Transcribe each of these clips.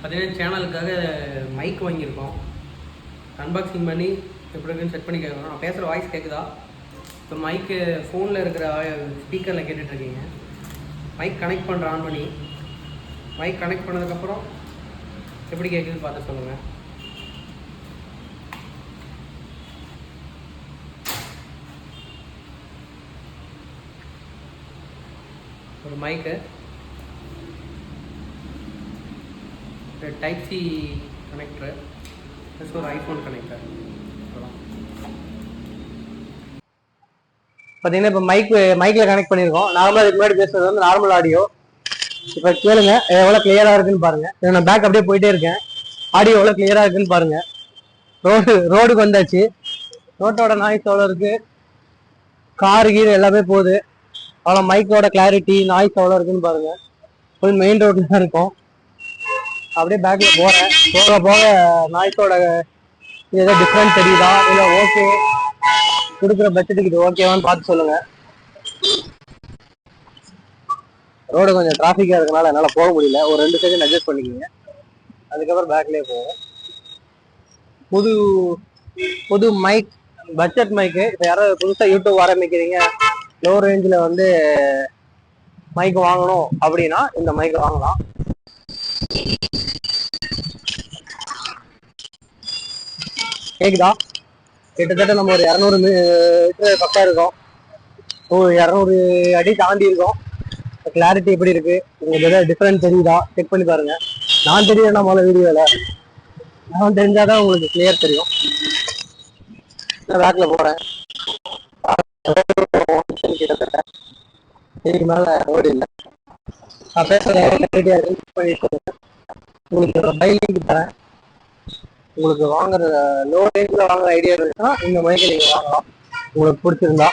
பார்த்தீங்கன்னா சேனலுக்காக மைக் வாங்கியிருக்கோம். அன்பாக்சிங் பண்ணி எப்படி இருக்குன்னு செட் பண்ணி கேட்குறோம் நான் பேசுகிற வாய்ஸ் கேட்குதா இப்போ மைக்கு ஃபோனில் இருக்கிற ஸ்பீக்கரில் கேட்டுட்ருக்கீங்க. மைக் கனெக்ட் பண்ணுற ஆன் பண்ணி மைக் கனெக்ட் பண்ணதுக்கப்புறம் எப்படி கேட்குதுன்னு பார்த்து சொல்லுங்கள் ஒரு மைக்கு டைப் சி கனெக்டர் ப்ளஸ் ஒரு ஐஃபோன் கனெக்டர் பார்த்தீங்கன்னா இப்போ மைக் மைக்கில் கனெக்ட் பண்ணியிருக்கோம். நார்மலாக இதுக்கு முன்னாடி பேசுறது வந்து நார்மல் ஆடியோ இப்போ கேளுங்க எவ்வளோ கிளியராக இருக்குன்னு பாருங்க. நான் பேக் அப்படியே போயிட்டே இருக்கேன். ஆடியோ எவ்வளோ கிளியராக இருக்குன்னு பாருங்க. ரோடு ரோடுக்கு வந்தாச்சு. ரோட்டோட நாய்ஸ் எவ்வளோ இருக்கு? கார் கீர் எல்லாமே போகுது. அவ்வளோ மைக்கோட கிளாரிட்டி நாய்ஸ் எவ்வளோ இருக்குன்னு பாருங்க. ஃபுல் மெயின் ரோட்டில் தான் இருக்கும். அப்படியே பேக்ல போறேன். போக போக நாய்ஸோட ஏதோ டிஃப்ரெண்ட் தெரியுதா? இல்லை ஓகே கொடுக்குற பட்ஜெட்டுக்கு இது ஓகேவான்னு பார்த்து சொல்லுங்க. ரோடு கொஞ்சம் டிராஃபிக்காக இருக்கனால என்னால் போக முடியல. ஒரு ரெண்டு செகண்ட் அட்ஜஸ்ட் பண்ணிக்கோங்க. அதுக்கப்புறம் பேக்லேயே போவோம். புது புது மைக் பட்ஜெட் மைக்கு இப்போ யாராவது புதுசாக யூடியூப் ஆரம்பிக்கிறீங்க லோ ரேஞ்சில் வந்து மைக் வாங்கணும் அப்படின்னா இந்த மைக் வாங்கலாம். கேக்குதா? கிட்டத்தட்ட நம்ம ஒரு இரநூறு மீட்டர் பக்கம் இருக்கோம். ஒரு இரநூறு அடி தாண்டி இருக்கோம். கிளாரிட்டி எப்படி இருக்கு? உங்களுக்கு ஏதாவது டிஃபரன்ஸ் தெரியுதா? செக் பண்ணி பாருங்க. நான் தெரியல முதல்ல வீடியோல நான் தெரிஞ்சாதான் உங்களுக்கு கிளியர் தெரியும். நான் பேக்ல போறேன். கிட்டத்தட்ட இதுக்கு மேல ஓடி இல்லை. நான் பேசுறேன் கிளாரிட்டியா இருக்கு பண்ணி சொல்லுங்க உங்களுக்கு ஒரு பை லிங்க் தரேன். உங்களுக்கு வாங்குற லோ ரேஞ்சில் வாங்குற ஐடியா இருக்குன்னா இந்த மைக்கை நீங்கள் வாங்கலாம். உங்களுக்கு பிடிச்சிருந்தா.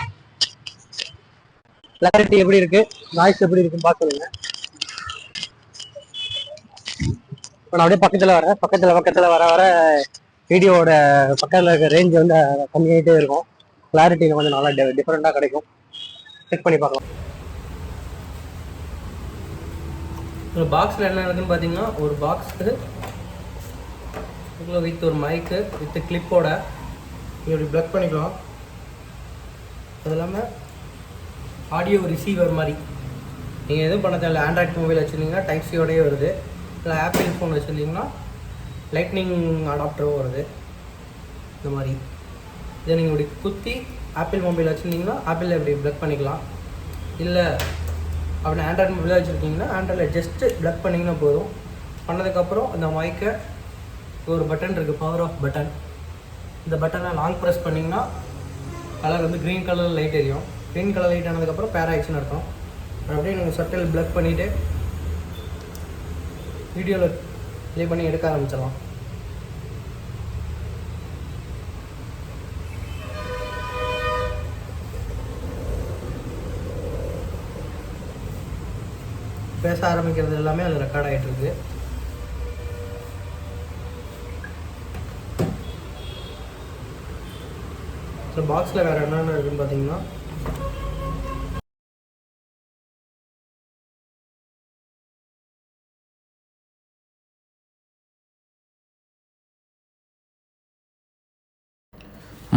கிளாரிட்டி எப்படி இருக்கு? நாய்ஸ் எப்படி இருக்குன்னு பார்த்துருங்க இப்போ நான் அப்படியே பக்கத்தில் வரேன். பக்கத்தில் பக்கத்தில் வர வர வீடியோவோட பக்கத்தில் இருக்க ரேஞ்ச் வந்து கம்மியாகிட்டே இருக்கும். கிளாரிட்டி கொஞ்சம் நல்லா டிஃப்ரெண்ட்டாக கிடைக்கும். செக் பண்ணி பார்க்கலாம். இந்த பாக்ஸில் என்ன இருக்குன்னு பார்த்தீங்கன்னா ஒரு பாக்ஸு வித் ஒரு மைக்கு வித் கிளிப்போட இப்படி ப்ளக் பண்ணிக்கலாம். அது இல்லாமல் ஆடியோ ரிசீவர் மாதிரி. நீங்கள் எதுவும் பண்ண தேவையில்ல. ஆண்ட்ராய்ட் மொபைல் வச்சுருந்தீங்கன்னா டைப் சியோடயே வருது. இல்லை ஆப்பிள் ஃபோன் வச்சுருந்தீங்கன்னா லைட்னிங் அடாப்டரும் வருது. இந்த மாதிரி. இதை நீங்கள் இப்படி குத்தி ஆப்பிள் மொபைல் வச்சுருந்தீங்கன்னா ஆப்பிளில் இப்படி ப்ளக் பண்ணிக்கலாம். இல்லை அப்படி ஆண்ட்ராய்ட் மொபைல் வச்சுருக்கீங்கன்னா ஆண்ட்ராய்டில் ஜஸ்ட்டு ப்ளக் பண்ணிங்கன்னா போதும். பண்ணதுக்கப்புறம் அந்த மைக்கை ஒரு பட்டன் இருக்குது பவர் ஆஃப் பட்டன் இந்த பட்டனை லாங் ப்ரெஸ் பண்ணிங்கன்னா கலர் வந்து க்ரீன் கலர் லைட் எரியும். க்ரீன் கலர் லைட் ஆனதுக்கப்புறம் பேர் ஆயிடுச்சுன்னு அர்த்தம். அப்படியே நீங்கள் சட்டில் ப்ளக் பண்ணிவிட்டு வீடியோவில் ப்ளே பண்ணி எடுக்க ஆரம்பிச்சிடலாம். பேச ஆரம்பிக்கிறது எல்லாமே அது ரெக்கார்ட் ஆகிட்டு இருக்கு. ஸோ பாக்ஸில் வேறு என்னென்ன இருக்குன்னு பார்த்தீங்கன்னா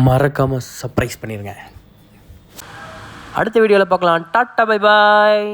மறக்காமல் சர்ப்ரைஸ் பண்ணிடுங்க அடுத்த வீடியோவில் பார்க்கலாம். Tata bye bye